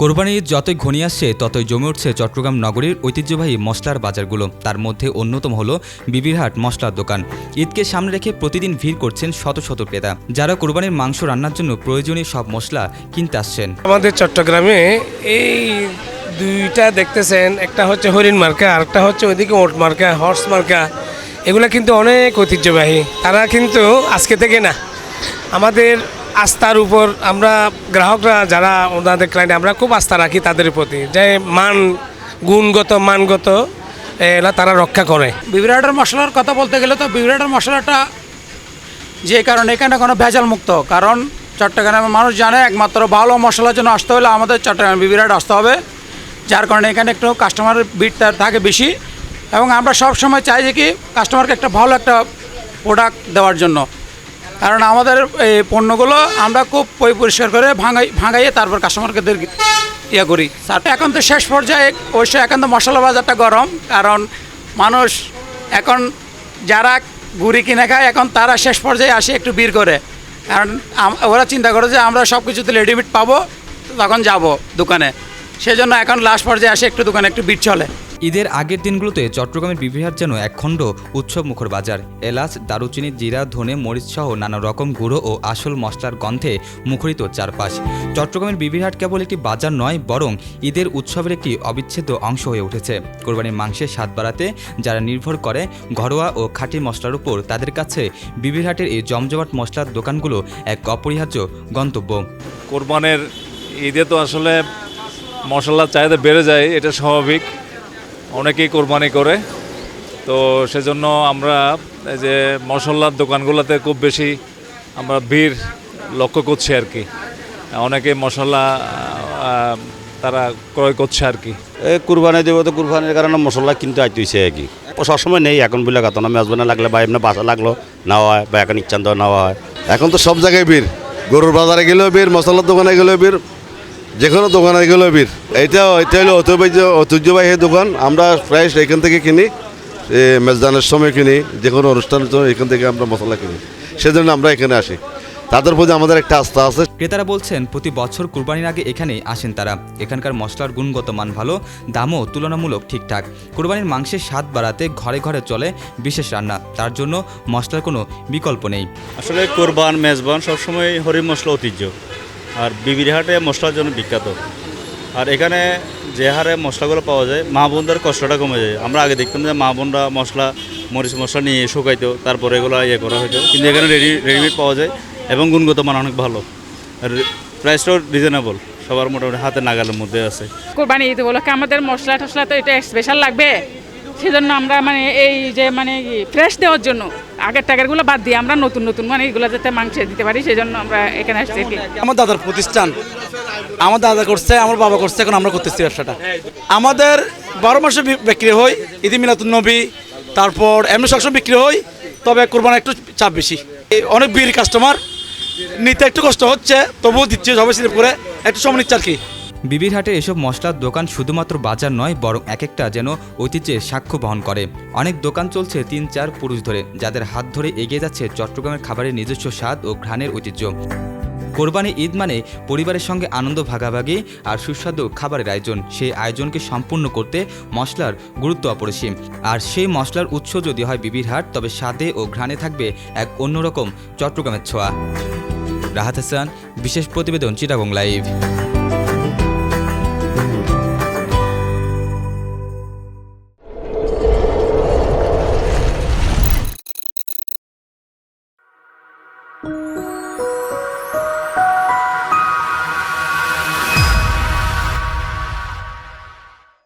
কোরবানি ঈদ যতই ঘনিয়ে আসছে, ততই জমে উঠছে চট্টগ্রাম নগরীর ঐতিহ্যবাহী মশলার বাজারগুলো। তার মধ্যে অন্যতম হলো বিবিরহাট মশলার দোকান। ঈদকে সামনে রেখে প্রতিদিন ভিড় করছেন শত শত ক্রেতা। যারা কোরবানির মাংস রান্নার জন্য প্রয়োজনীয় সব মশলা কিনতে আসছেন। আমাদের চট্টগ্রামে এই দুইটা দেখতেছেন, একটা হচ্ছে হরিণ মার্কা, আরেকটা হচ্ছে ওইদিকে ওট মার্কা, হর্স মার্কা। এগুলো কিন্তু অনেক ঐতিহ্যবাহী। তারা কিন্তু আজকে থেকে না, আমাদের আস্থার উপর আমরা গ্রাহকরা যারা ওনাদের ক্লায়েন্ট আমরা খুব আস্থা রাখি তাদের প্রতি। যে মান গুণগত, মানগত এগুলা তারা রক্ষা করে। বিবিরাটের মশলার কথা বলতে গেলে তো বিবিরাটের মশলাটা যে কারণে এখানে কোনো ভেজাল মুক্ত। কারণ চট্টগ্রামের মানুষ জানে একমাত্র ভালো মশলার জন্য আসতে হলে আমাদের চট্টগ্রাম বিবিরাট আসতে হবে। যার কারণে এখানে একটু কাস্টমারের ভিড় থাকে বেশি। এবং আমরা সব সময় চাই যে কি কাস্টমারকে একটা ভালো একটা প্রোডাক্ট দেওয়ার জন্য। কারণ আমাদের এই পণ্যগুলো আমরা খুব পরি পরিষ্কার করে ভাঙাই, ভাঙাইয়ে তারপর কাস্টমারকে দের ইয়ে করি। এখন তো শেষ পর্যায়ে অবশ্যই এখন তো মশলা বাজারটা গরম, কারণ মানুষ এখন যারা গুড়ি কিনে খায়, এখন তারা শেষ পর্যায়ে আসে একটু বীর করে। কারণ ওরা চিন্তা করে যে আমরা সব কিছুতে রেডিমেড পাবো, তখন যাব দোকানে। সেজন্য এখন লাস্ট পর্যায়ে আসে একটু দোকানে একটু বীর চলে। ঈদের আগের দিনগুলোতে চট্টগ্রামের বিবিরহাট যেন একখণ্ড উৎসব মুখর বাজার। এলাচ, দারুচিনি, জিরা, ধনে, মরিচ সহ নানা রকম গুঁড়ো ও আসল মশলার গন্ধে মুখরিত চারপাশ। চট্টগ্রামের বিবিরহাট কেবল একটি বাজার নয়, বরং ঈদের উৎসবের একটি অবিচ্ছেদ্য অংশ হয়ে উঠেছে। কোরবানির মাংসের স্বাদ বাড়াতে যারা নির্ভর করে, ঘরোয়া ও খাঁটি মশলার উপর তাদের কাছে বিবিরহাটের এই জমজমাট মশলার দোকানগুলো এক অপরিহার্য গন্তব্য। কোরবানের ঈদে তো আসলে মশলার চাহিদা বেড়ে যায়, এটা স্বাভাবিক। অনেকেই কোরবানি করে। তো সেজন্য আমরা এই যে মশলার দোকানগুলোতে খুব বেশি আমরা ভিড় লক্ষ্য করছি আর কি। অনেকে মশলা তারা ক্রয় করছে আর কি। কুরবানি দেবো তো কুরবানির কারণে মশলা কিনতে আইতেছে আর কি। ও সবসময় নেই এখন বলে কথা না মেজবানে লাগলে বা এমনি বাসা লাগল নেওয়া হয় বা এখন ইচ্ছান্ত নেওয়া হয়। এখন তো সব জায়গায় ভিড়। গরুর বাজারে গেলেও ভিড় মশলার দোকানে গেলেও ভিড়। যে কোনো দোকানে গেলেও বীর। এইটা এটা হলো ঐতিহ্য ঐতিহ্যবাহী দোকান। আমরা প্রায় এখান থেকে কিনি মেজদানের সময় কিনি যে কোনো অনুষ্ঠানের জন্য এখান থেকে আমরা মশলা কিনি। সেজন্য আমরা এখানে আসি। তাদের প্রতি আমাদের একটা আস্থা আছে। ক্রেতারা বলছেন প্রতি বছর কুরবানির আগে এখানে আসেন তারা। এখানকার মশলার গুণগত মান ভালো দামও তুলনামূলক ঠিকঠাক। কুরবানির মাংসের স্বাদ বাড়াতে ঘরে ঘরে চলে বিশেষ রান্না। তার জন্য মশলার কোনো বিকল্প নেই। আসলে কোরবান মেজবান সবসময় হরি মশলা ঐতিহ্য। আর বিবিরহাটে মশলার জন্য বিখ্যাত। আর এখানে যে হারে মশলাগুলো পাওয়া যায়, মা বোনদের কষ্টটা কমে যায়। আমরা আগে দেখতাম যে মা বোনরা মশলা, মরিচ মশলা নিয়ে শুকাইতো, তারপরে এগুলো ইয়ে করা হতো কিন্তু এখানে রেডি রেডিমেড পাওয়া যায় এবং গুণগত মান অনেক ভালো। আর প্রাইসটাও রিজনেবল সবার মোটামুটি হাতে নাগালের মধ্যে আছে। কোরবানি ঈদ উপলক্ষে আমাদের মশলা টশলা তো এটা স্পেশাল লাগবে। সেজন্য আমরা মানে এই যে মানে ফ্রেশ দেওয়ার জন্য, আগের টাকারগুলো বাদ দিয়ে আমরা নতুন নতুন মানে এগুলো যাতে মাংস দিতে পারি সেই জন্য আমরা এখানে আসছি আমার দাদার প্রতিষ্ঠান, আমার দাদা করছে, আমার বাবা করছে, এখন আমরা করতেছি ব্যবসাটা। আমাদের বারো মাসে বিক্রি হয় ঈদি মিলাতুন নবী, তারপর এমনি সবসময় বিক্রি হয়, তবে কোরবানি একটু চাপ বেশি। অনেক বীর কাস্টমার নিতে একটু কষ্ট হচ্ছে, তবুও দিচ্ছে, সবাই সিলেক্ট করে, একটু সময় নিচ্ছে আর কি। বিবিরহাটে এসব মশলার দোকান শুধুমাত্র বাজার নয়, বরং এক একটা যেন ঐতিহ্যের সাক্ষ্য বহন করে। অনেক দোকান চলছে তিন চার পুরুষ ধরে, যাদের হাত ধরে এগিয়ে যাচ্ছে চট্টগ্রামের খাবারের নিজস্ব স্বাদ ও ঘ্রাণের ঐতিহ্য। কোরবানি ঈদ মানে পরিবারের সঙ্গে আনন্দ ভাগাভাগি আর সুস্বাদু খাবারের আয়োজন। সেই আয়োজনকে সম্পূর্ণ করতে মশলার গুরুত্ব অপরিসীম। আর সেই মশলার উৎস যদি হয় বিবিরহাট তবে স্বাদে ও ঘ্রাণে থাকবে এক অন্যরকম চট্টগ্রামের ছোঁয়া। রাহাত হাসান, বিশেষ প্রতিবেদন, চিটাগং লাইভ। you